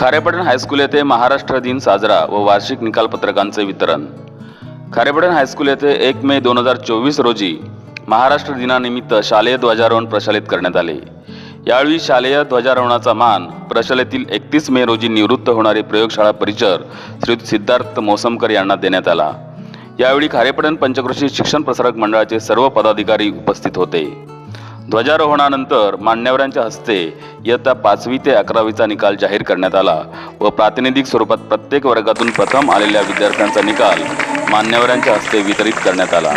Kharepatan high school येथे महाराष्ट्र दिन साजरा व वार्षिक निकाल पत्रकांचे वितरण. खारेपाटण हायस्कूल येथे एक मे दोन हजार चोवीस रोजी महाराष्ट्र दिनानिमित्त शालेय ध्वजारोहण प्रशालित करण्यात आले. यावेळी शालेय ध्वजारोहणाचा मान प्रशालेतील एकतीस मे रोजी निवृत्त होणारे प्रयोगशाळा परिचर श्री सिद्धार्थ मोसमकर यांना देण्यात आला. यावेळी खारेपटण पंचकृषी शिक्षण प्रसारक मंडळाचे सर्व पदाधिकारी उपस्थित होते. ध्वजारोहणानंतर मान्यवरांच्या हस्ते इयत्ता पाचवी ते अकरावीचा निकाल जाहीर करण्यात आला व प्रातिनिधिक स्वरूपात प्रत्येक वर्गातून प्रथम आलेल्या विद्यार्थ्यांचा निकाल मान्यवरांच्या हस्ते वितरित करण्यात आला.